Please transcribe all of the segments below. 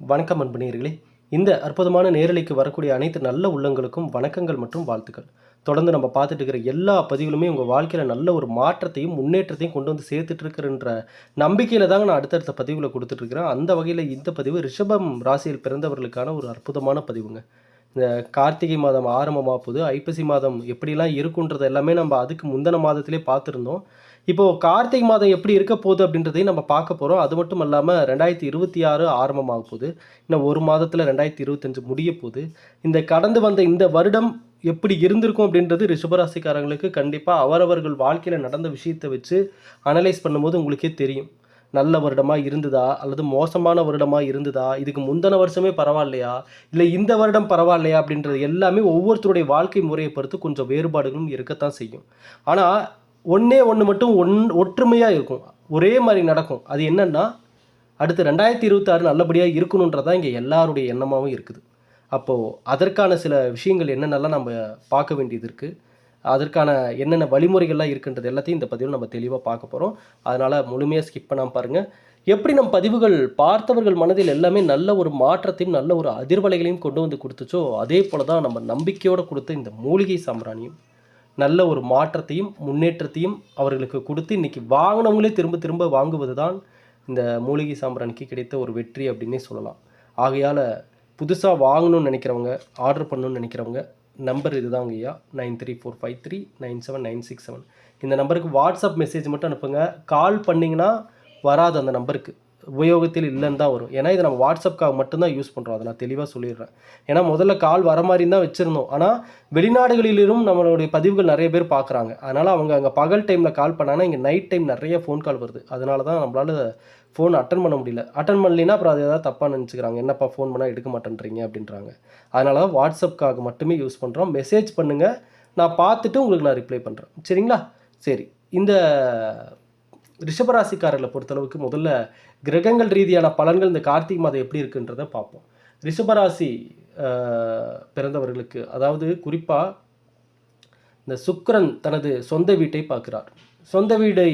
வணக்கம் அன்புநேயர்களே. இந்த அற்புதமான நேரலைக்கு வரக்கூடிய அனைத்து நல்ல உள்ளங்களுக்கும் வணக்கங்கள் மற்றும் வாழ்த்துக்கள். தொடர்ந்து நம்ம பார்த்துட்டு இருக்கிற எல்லா பதிவுகளுமே உங்கள் வாழ்க்கையில் நல்ல ஒரு மாற்றத்தையும் முன்னேற்றத்தையும் கொண்டு வந்து சேர்த்துட்டு இருக்கிறன்ற நம்பிக்கையில் தாங்க நான் அடுத்தடுத்த பதிவில் கொடுத்துட்ருக்கிறேன் அந்த வகையில் இந்த பதிவு ரிஷபம் ராசியில் பிறந்தவர்களுக்கான ஒரு அற்புதமான பதிவுங்க. கார்த்திகை மாதம் ஆரம்பமாக போகுது ஐப்பசி மாதம் எப்படிலாம் இருக்குன்றது எல்லாமே நம்ம அதுக்கு முந்தின மாதத்திலே பார்த்துருந்தோம். இப்போது கார்த்திகை மாதம் எப்படி இருக்க போகுது அப்படின்றதையும் நம்ம பார்க்க போகிறோம் அது மட்டும் இல்லாமல் ரெண்டாயிரத்தி இருபத்தி ஆறு ஆரம்பமாக போகுது. இன்னும் ஒரு மாதத்தில் ரெண்டாயிரத்தி இருபத்தஞ்சு முடிய போகுது. இந்த கடந்து வந்த இந்த வருடம் எப்படி இருந்திருக்கும் அப்படின்றது ரிஷபராசிக்காரங்களுக்கு கண்டிப்பாக அவரவர்கள் வாழ்க்கையில் நடந்த விஷயத்தை வச்சு அனலைஸ் பண்ணும்போது உங்களுக்கே தெரியும். நல்ல வருடமாக இருந்ததா? அல்லது மோசமான வருடமாக இருந்ததா? இதுக்கு முந்தின வருஷமே பரவாயில்லையா? இல்லை இந்த வருடம் பரவாயில்லையா? அப்படின்றது எல்லாமே ஒவ்வொருத்தருடைய வாழ்க்கை முறையை பொறுத்து கொஞ்சம் வேறுபாடுகளும் இருக்கத்தான் செய்யும். ஆனால் ஒன்றே ஒன்று மட்டும் ஒன் ஒற்றுமையாக இருக்கும். ஒரே மாதிரி நடக்கும். அது என்னென்னா அடுத்து ரெண்டாயிரத்தி இருபத்தாறு நல்லபடியாக இருக்கணுன்றதான் இங்கே எல்லாருடைய எண்ணமாகவும் இருக்குது. அப்போது அதற்கான சில விஷயங்கள் என்னென்னலாம் நம்ம பார்க்க வேண்டியது இருக்குது அதற்கான என்னென்ன வழிமுறைகள்லாம் இருக்குன்றது எல்லாத்தையும் இந்த பதிவில் நம்ம தெளிவாக பார்க்க போகிறோம் அதனால் முழுமையாக ஸ்கிப் பண்ணாமல் பாருங்கள் எப்படி நம் பதிவுகள் பார்த்தவர்கள் மனதில் எல்லாமே நல்ல ஒரு மாற்றத்தையும் நல்ல ஒரு அதிர்வலைகளையும் கொண்டு வந்து கொடுத்துச்சோ அதே போல் தான் நம்ம நம்பிக்கையோடு கொடுத்த இந்த மூலிகை சாம்பிராணியும் நல்ல ஒரு மாற்றத்தையும் முன்னேற்றத்தையும் அவர்களுக்கு கொடுத்து இன்றைக்கி வாங்கினவங்களே திரும்ப திரும்ப வாங்குவது தான் இந்த மூலிகை சாம்பிராணிக்கு கிடைத்த ஒரு வெற்றி அப்படின்னே சொல்லலாம். ஆகையால் புதுசாக வாங்கணும்னு நினைக்கிறவங்க ஆர்டர் பண்ணணும்னு நினைக்கிறவங்க நம்பர் இதுதாங்க ஐயா. Nine three four five three nine seven nine six seven. இந்த நம்பருக்கு வாட்ஸ்அப் மெசேஜ் மட்டும் அனுப்புங்க. கால் பண்ணிங்கன்னா வராது அந்த நம்பருக்கு. உபயோகத்தில் இல்லைன்னு தான் வரும். ஏன்னா இதை நம்ம வாட்ஸ்அப்காக மட்டும்தான் யூஸ் பண்ணுறோம் அதை நான் தெளிவாக சொல்லிடுறேன். ஏன்னா முதல்ல கால் வர மாதிரி தான் வச்சுருந்தோம். ஆனால் வெளிநாடுகளிலும் நம்மளுடைய பதிவுகள் நிறைய பேர் பார்க்குறாங்க. அதனால் அவங்க அங்கே பகல் டைமில் கால் பண்ணாங்கன்னா இங்கே நைட் டைம் நிறைய ஃபோன் கால் வருது. அதனால தான் நம்மளால் ஃபோன் அட்டன் பண்ண முடியல. அட்டன் பண்ணலைன்னா அப்புறம் அது ஏதாவது தப்பாக நினச்சிக்கிறாங்க. என்னப்பா ஃபோன் பண்ணால் எடுக்க மாட்டேன்றீங்க அப்படின்றாங்க. அதனால தான் வாட்ஸ்அப்காக மட்டுமே யூஸ் பண்ணுறோம் மெசேஜ் பண்ணுங்கள் நான் பார்த்துட்டு உங்களுக்கு நான் ரிப்ளை பண்ணுறேன் சரிங்களா? சரி. இந்த ரிஷபராசிக்காரர்களை பொறுத்தளவுக்கு முதல்ல கிரகங்கள் ரீதியான பலன்கள் இந்த கார்த்திகை மாதம் எப்படி இருக்குன்றதை பார்ப்போம். ரிஷபராசி பிறந்தவர்களுக்கு அதாவது குறிப்பாக இந்த சுக்கரன் தனது சொந்த வீட்டை பார்க்கிறார். சொந்த வீடை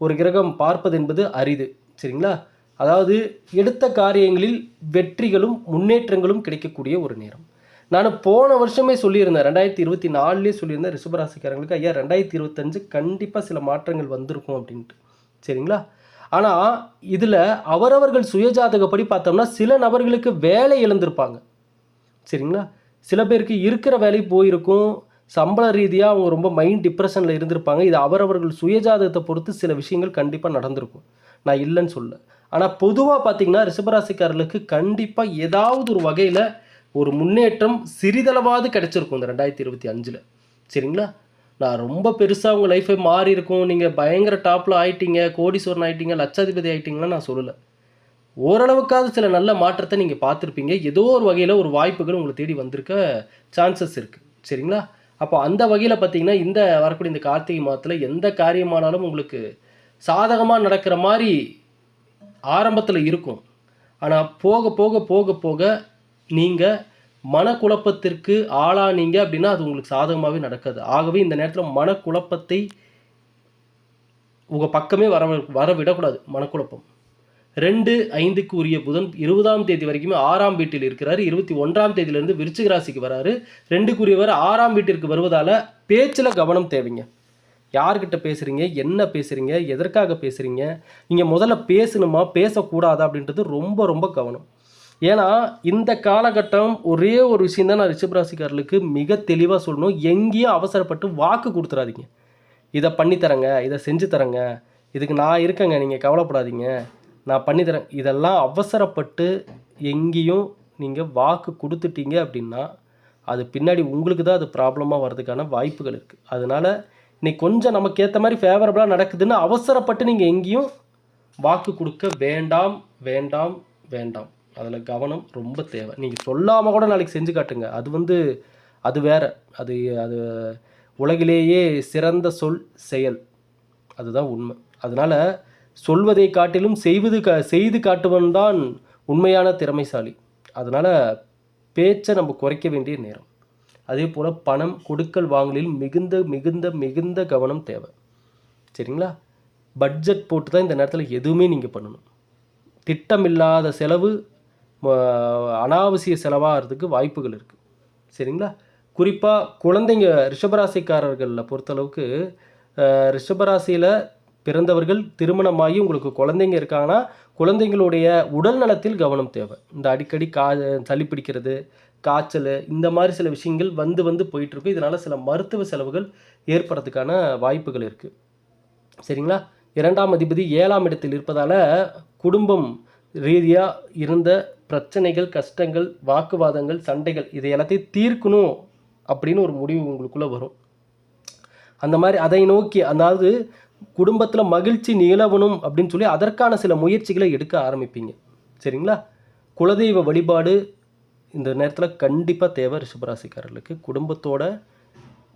ஒரு கிரகம் பார்ப்பது என்பது அரிது சரிங்களா? அதாவது எடுத்த காரியங்களில் வெற்றிகளும் முன்னேற்றங்களும் கிடைக்கக்கூடிய ஒரு நேரம். நான் போன வருஷமே சொல்லியிருந்தேன் ரெண்டாயிரத்தி இருபத்தி நாலுலேயே சொல்லியிருந்தேன் ரிஷபராசிக்காரங்களுக்கு ஐயா ரெண்டாயிரத்தி இருபத்தஞ்சு கண்டிப்பாக சில மாற்றங்கள் வந்திருக்கும் அப்படின்ட்டு. சரிங்களா? ஆனால் இதில் அவரவர்கள் சுயஜாதகப்படி பார்த்தோம்னா சில நபர்களுக்கு வேலை இழந்திருப்பாங்க. சரிங்களா? சில பேருக்கு இருக்கிற வேலை போயிருக்கும். சம்பள ரீதியாக அவங்க ரொம்ப மைண்ட் டிப்ரெஷனில் இருந்திருப்பாங்க. இது அவரவர்கள் சுயஜாதகத்தை பொறுத்து சில விஷயங்கள் கண்டிப்பாக நடந்திருக்கும். நான் இல்லைன்னு சொல்ல ஆனால் பொதுவாக பார்த்திங்கன்னா ரிஷபராசிக்காரர்களுக்கு கண்டிப்பாக ஏதாவது ஒரு வகையில் ஒரு முன்னேற்றம் சிறிதளவாவது கிடச்சிருக்கும் இந்த ரெண்டாயிரத்தி இருபத்தி அஞ்சில். சரிங்களா? நான் ரொம்ப பெருசாக உங்கள் லைஃபே மாறி இருக்கும். நீங்கள் பயங்கர டாப்பில் ஆயிட்டீங்க கோடீஸ்வரன் ஆயிட்டீங்க லட்சாதிபதி ஆயிட்டீங்கன்னு நான் சொல்லலை. ஓரளவுக்காவது சில நல்ல மாற்றத்தை நீங்கள் பார்த்துருப்பீங்க. ஏதோ ஒரு வகையில் ஒரு வாய்ப்புகள் உங்களை தேடி வந்திருக்க சான்சஸ் இருக்குது சரிங்களா? அப்போ அந்த வகையில் பார்த்தீங்கன்னா இந்த வரக்கூடிய இந்த கார்த்திகை மாதத்தில் எந்த காரியமானாலும் உங்களுக்கு சாதகமாக நடக்கிற மாதிரி ஆரம்பத்தில் இருக்கும். ஆனால் போக போக போக போக நீங்கள் மனக்குழப்பத்திற்கு ஆளானீங்க அப்படின்னா அது உங்களுக்கு சாதகமாகவே நடக்காது. ஆகவே இந்த நேரத்தில் மனக்குழப்பத்தை உங்கள் பக்கமே வர வர விடக்கூடாது மனக்குழப்பம். ரெண்டு ஐந்துக்கு உரிய புதன் இருபதாம் தேதி வரைக்குமே ஆறாம் வீட்டில் இருக்கிறார். இருபத்தி ஒன்றாம் தேதியிலேருந்து விருச்சிக ராசிக்கு வராரு. ரெண்டுக்குரியவர் ஆறாம் வீட்டிற்கு வருவதால் பேச்சில் கவனம் தேவைங்க. யார்கிட்ட பேசுகிறீங்க என்ன பேசுகிறீங்க எதற்காக பேசுகிறீங்க நீங்கள் முதல்ல பேசணுமா? பேசக்கூடாதா அப்படின்றது ரொம்ப ரொம்ப கவனம். ஏன்னா இந்த காலகட்டம் ஒரே ஒரு விஷயம் தான் நான் ரிஷபராசிக்காரர்களுக்கு மிக தெளிவாக சொல்லணும். எங்கேயும் அவசரப்பட்டு வாக்கு கொடுத்துறாதீங்க. இதை பண்ணி தரேங்க இதை செஞ்சு தரேங்க. இதுக்கு நான் இருக்கேங்க நீங்கள் கவலைப்படாதீங்க. நான் பண்ணித்தரேன் இதெல்லாம் அவசரப்பட்டு எங்கேயும் நீங்கள் வாக்கு கொடுத்துட்டீங்க அப்படின்னா அது பின்னாடி உங்களுக்கு தான் அது ப்ராப்ளமாக வர்றதுக்கான வாய்ப்புகள் இருக்குது அதனால் இன்னைக்கு கொஞ்சம் நமக்கு ஏற்ற மாதிரி ஃபேவரபுளாக நடக்குதுன்னு அவசரப்பட்டு நீங்கள் எங்கேயும் வாக்கு கொடுக்க வேண்டாம் வேண்டாம் வேண்டாம். அதில் கவனம் ரொம்ப தேவை. நீங்கள் சொல்லாமல் கூட நாளைக்கு செஞ்சு காட்டுங்க. அது வந்து அது வேற. அது அது உலகிலேயே சிறந்த சொல் செயல். அதுதான் உண்மை. அதனால் சொல்வதை காட்டிலும் செய்வது கா செய்து காட்டுவன் தான் உண்மையான திறமைசாலி. அதனால் பேச்சை நம்ம குறைக்க வேண்டிய நேரம். அதே போல் பணம் கொடுக்கல் வாங்கலில் மிகுந்த மிகுந்த மிகுந்த கவனம் தேவை. சரிங்களா? பட்ஜெட் போட்டு தான் இந்த நேரத்தில் எதுவுமே நீங்கள் பண்ணணும். திட்டமில்லாத செலவு அனாவசிய செலவாகிறதுக்கு வாய்ப்புகள் இருக்குது சரிங்களா? குறிப்பாக குழந்தைங்க ரிஷபராசிக்காரர்களில் பொறுத்தளவுக்கு ரிஷபராசியில் பிறந்தவர்கள் திருமணமாகி உங்களுக்கு குழந்தைங்க இருக்காங்கன்னா குழந்தைங்களுடைய உடல் நலத்தில் கவனம் தேவை. இந்த அடிக்கடி கா சளி பிடிக்கிறது காய்ச்சல் இந்த மாதிரி சில விஷயங்கள் வந்து வந்து போயிட்டுருக்கும் இதனால் சில மருத்துவ செலவுகள் ஏற்படுறதுக்கான வாய்ப்புகள் இருக்குது சரிங்களா? இரண்டாம் அதிபதி ஏழாம் இடத்தில் இருப்பதால் குடும்பம் ரீதியாக இருந்த பிரச்சனைகள் கஷ்டங்கள் வாக்குவாதங்கள் சண்டைகள் இதை எல்லாத்தையும் தீர்க்கணும் அப்படின்னு ஒரு முடிவு உங்களுக்குள்ளே வரும். அந்த மாதிரி அதை நோக்கி அதாவது குடும்பத்தில் மகிழ்ச்சி நிலவணும் அப்படின்னு சொல்லி அதற்கான சில முயற்சிகளை எடுக்க ஆரம்பிப்பீங்க. சரிங்களா? குலதெய்வ வழிபாடு இந்த நேரத்தில் கண்டிப்பாக தேவை ரிஷபராசிக்காரர்களுக்கு. குடும்பத்தோட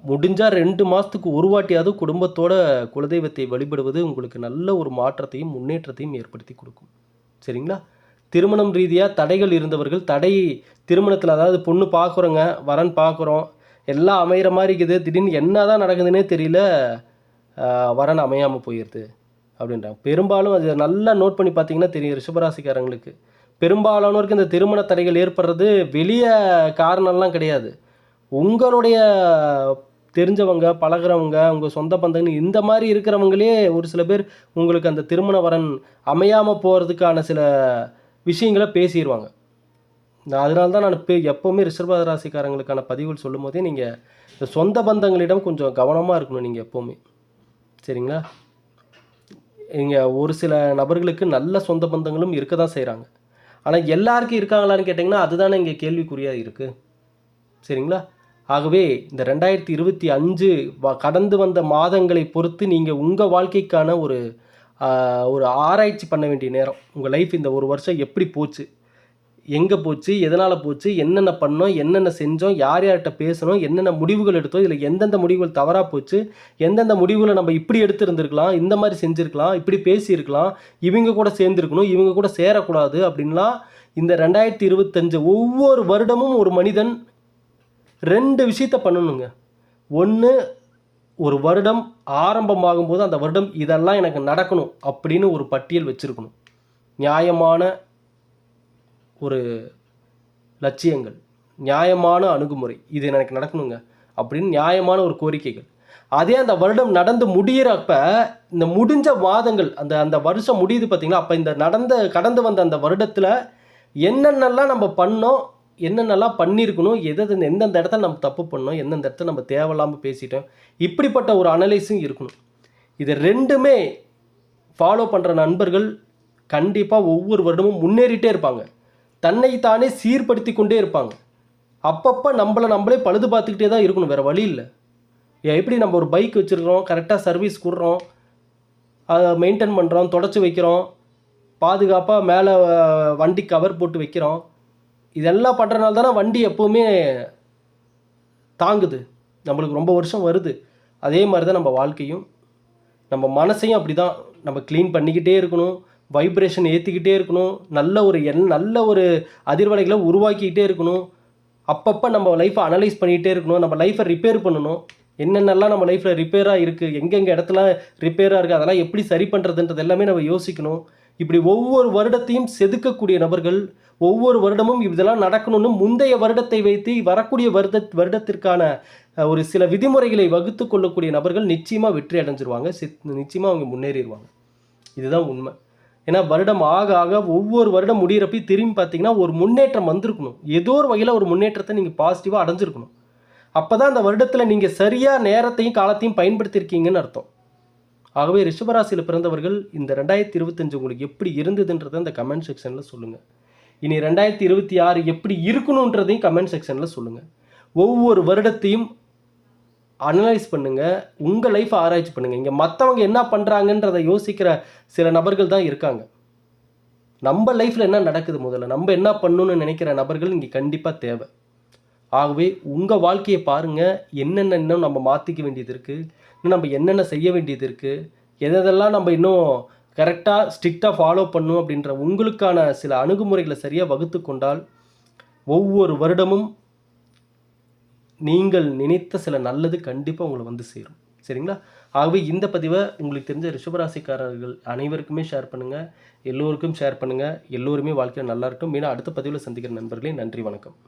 முடிஞ்சால் ரெண்டு மாதத்துக்கு ஒரு வாட்டியாவது குடும்பத்தோட குலதெய்வத்தை வழிபடுவது உங்களுக்கு நல்ல ஒரு மாற்றத்தையும் முன்னேற்றத்தையும் ஏற்படுத்தி கொடுக்கும். சரிங்களா? திருமணம் ரீதியாக தடைகள் இருந்தவர்கள் தடை திருமணத்தில் அதாவது பொண்ணு பார்க்குறோங்க வரன் பார்க்குறோம் எல்லாம் அமையிற மாதிரி இருக்குது. திடீர்னு என்ன தான் நடக்குதுன்னே தெரியல வரன் அமையாமல் போயிடுது அப்படின்றாங்க. பெரும்பாலும் அது நல்லா நோட் பண்ணி பார்த்தீங்கன்னா தெரியும் ரிஷபராசிக்காரங்களுக்கு. பெரும்பாலானோருக்கு இந்த திருமண தடைகள் ஏற்படுறது வெளியே காரணம்லாம் கிடையாது. உங்களுடைய தெரிஞ்சவங்க பழகுறவங்க உங்கள் சொந்த பந்தங்கள் இந்த மாதிரி இருக்கிறவங்களே ஒரு சில பேர் உங்களுக்கு அந்த திருமண வரன் அமையாமல் போகிறதுக்கான சில விஷயங்களை பேசிடுவாங்க நான் அதனால தான் நான் இப்போ எப்போவுமே ரிஷப ராசிக்காரங்களுக்கான பதிவுகள் சொல்லும் போதே நீங்கள் இந்த சொந்த பந்தங்களிடம் கொஞ்சம் கவனமாக இருக்கணும் நீங்கள் எப்போவுமே. சரிங்களா? இங்கே ஒரு சில நபர்களுக்கு நல்ல சொந்த பந்தங்களும் இருக்க தான் செய்கிறாங்க ஆனால் எல்லாருக்கும் இருக்காங்களான்னு கேட்டிங்கன்னா அதுதானே இங்கே கேள்விக்குறியாக இருக்குது சரிங்களா? ஆகவே இந்த ரெண்டாயிரத்தி இருபத்தி அஞ்சு வ- கடந்து வந்த மாதங்களை பொறுத்து நீங்கள் உங்கள் வாழ்க்கைக்கான ஒரு ஒரு ஆராய்ச்சி பண்ண வேண்டிய நேரம். உங்கள் லைஃப் இந்த ஒரு வருஷம் எப்படி போச்சு? எங்கே போச்சு? எதனால் போச்சு? என்னென்ன பண்ணோம்? என்னென்ன செஞ்சோம்? யார் யார்கிட்ட பேசணும் என்னென்ன முடிவுகள் எடுத்தோம்? இதில் எந்தெந்த முடிவுகள் தவறாக போச்சு? எந்தெந்த முடிவுகளை நம்ம இப்படி எடுத்துருந்துருக்கலாம்? இந்த மாதிரி செஞ்சுருக்கலாம்? இப்படி பேசியிருக்கலாம்? இவங்க கூட சேர்ந்துருக்கணும். இவங்க கூட சேரக்கூடாது அப்படின்லாம் இந்த ரெண்டாயிரத்தி இருபத்தஞ்சு ஒவ்வொரு வருடமும் ஒரு மனிதன் ரெண்டு விஷயத்த பண்ணணுங்க. ஒன்று ஒரு வருடம் ஆரம்பமாகும் போது அந்த வருடம் இதெல்லாம் எனக்கு நடக்கணும் அப்படின்னு ஒரு பட்டியல் வச்சுருக்கணும். நியாயமான ஒரு லட்சியங்கள் நியாயமான அணுகுமுறை இது எனக்கு நடக்கணுங்க அப்படின்னு நியாயமான ஒரு கோரிக்கைகள். அதே அந்த வருடம் நடந்து முடியிறப்ப இந்த முடிஞ்ச மாதங்கள் அந்த அந்த வருஷம் முடியுது பார்த்தீங்களா? அப்போ இந்த நடந்த கடந்து வந்த அந்த வருடத்தில் என்னென்னலாம் நம்ம பண்ணோம் என்னென்னலாம் பண்ணியிருக்கணும் எது எந்தெந்த இடத்துல நம்ம தப்பு பண்ணோம் எந்தெந்த இடத்துல நம்ம தேவையில்லாமல் பேசிட்டோம் இப்படிப்பட்ட ஒரு அனலைஸும் இருக்கணும். இது ரெண்டுமே ஃபாலோ பண்ணுற நண்பர்கள் கண்டிப்பாக ஒவ்வொரு வருடமும் முன்னேறிட்டே இருப்பாங்க. தன்னைத்தானே சீர்படுத்தி கொண்டே இருப்பாங்க. அப்பப்போ நம்மளை நம்மளே பழுது பார்த்துக்கிட்டே தான் இருக்கணும் வேறு வழி இல்லை. எப்படி நம்ம ஒரு பைக் வச்சுருக்கிறோம் கரெக்டாக சர்வீஸ் கொடுறோம் அதை மெயின்டைன் பண்ணுறோம் தொடச்சி வைக்கிறோம் பாதுகாப்பாக மேலே வண்டி கவர் போட்டு வைக்கிறோம் இதெல்லாம் பண்ணுறனால தானே வண்டி எப்போவுமே தாங்குது. நம்மளுக்கு ரொம்ப வருஷம் வருது. அதே மாதிரி தான் நம்ம வாழ்க்கையும். நம்ம மனசையும் அப்படி தான் நம்ம க்ளீன் பண்ணிக்கிட்டே இருக்கணும். வைப்ரேஷன் ஏற்றிக்கிட்டே இருக்கணும். நல்ல ஒரு எண் நல்ல ஒரு அதிர்வலைகளை உருவாக்கிக்கிட்டே இருக்கணும். அப்பப்போ நம்ம லைஃப்பை அனலைஸ் பண்ணிக்கிட்டே இருக்கணும். நம்ம லைஃப்பை ரிப்பேர் பண்ணணும். என்னென்னலாம் நம்ம லைஃப்பில் ரிப்பேராக இருக்குது எங்கெங்கே இடத்துல ரிப்பேராக இருக்குது அதெல்லாம் எப்படி சரி பண்ணுறதுன்றது எல்லாமே நம்ம யோசிக்கணும். இப்படி ஒவ்வொரு வருடத்தையும் செதுக்கக்கூடிய நபர்கள் ஒவ்வொரு வருடமும் இதெல்லாம் நடக்கணும்னு முந்தைய வருடத்தை வைத்து வரக்கூடிய வருட வருடத்திற்கான ஒரு சில விதிமுறைகளை வகுத்து கொள்ளக்கூடிய நபர்கள் நிச்சயமாக வெற்றி அடைஞ்சிருவாங்க நிச்சயமாக அவங்க முன்னேறிடுவாங்க. இதுதான் உண்மை. ஏன்னா வருடம் ஆக ஆக ஒவ்வொரு வருடம் முடிகிறப்பையும் திரும்பி பார்த்தீங்கன்னா ஒரு முன்னேற்றம் வந்திருக்கணும். ஏதோ ஒரு வகையில் ஒரு முன்னேற்றத்தை நீங்கள் பாசிட்டிவாக அடைஞ்சிருக்கணும். அப்போ தான் அந்த வருடத்தில் நீங்கள் சரியாக நேரத்தையும் காலத்தையும் பயன்படுத்தியிருக்கீங்கன்னு அர்த்தம். ஆகவே ரிஷபராசியில் பிறந்தவர்கள் இந்த ரெண்டாயிரத்தி இருபத்தஞ்சு உங்களுக்கு எப்படி இருந்ததுன்றதை இந்த கமெண்ட் செக்ஷனில் சொல்லுங்கள் இனி ரெண்டாயிரத்தி இருபத்தி ஆறு எப்படி இருக்கணுன்றதையும் கமெண்ட் செக்ஷனில் சொல்லுங்கள் ஒவ்வொரு வருடத்தையும் அனலைஸ் பண்ணுங்கள் உங்கள் லைஃப்பை ஆராய்ச்சி பண்ணுங்கள் இங்கே மற்றவங்க என்ன பண்ணுறாங்கன்றதை யோசிக்கிற சில நபர்கள் தான் இருக்காங்க. நம்ம லைஃப்பில் என்ன நடக்குது முதல்ல? நம்ம என்ன பண்ணணும்னு நினைக்கிற நபர்கள் இங்கே கண்டிப்பாக தேவை. ஆகவே உங்கள் வாழ்க்கையை பாருங்கள் என்னென்ன இன்னும் நம்ம மாற்றிக்க வேண்டியது இருக்குது இன்னும் நம்ம என்னென்ன செய்ய வேண்டியது இருக்குது எதெல்லாம் நம்ம இன்னும் கரெக்டாக ஸ்ட்ரிக்டாக ஃபாலோ பண்ணும் அப்படின்ற உங்களுக்கான சில அணுகுமுறைகளை சரியாக வகுத்து கொண்டால் ஒவ்வொரு வருடமும் நீங்கள் நினைத்த சில நல்லது கண்டிப்பாக உங்களை வந்து சேரும். சரிங்களா? ஆகவே இந்த பதிவை உங்களுக்கு தெரிஞ்ச ரிஷபராசிக்காரர்கள் அனைவருக்குமே ஷேர் பண்ணுங்கள் எல்லோருக்கும் ஷேர் பண்ணுங்கள் எல்லோருமே வாழ்க்கையில் நல்லா இருக்கும் அடுத்த பதிவில் சந்திக்கிற நண்பர்களே நன்றி வணக்கம்.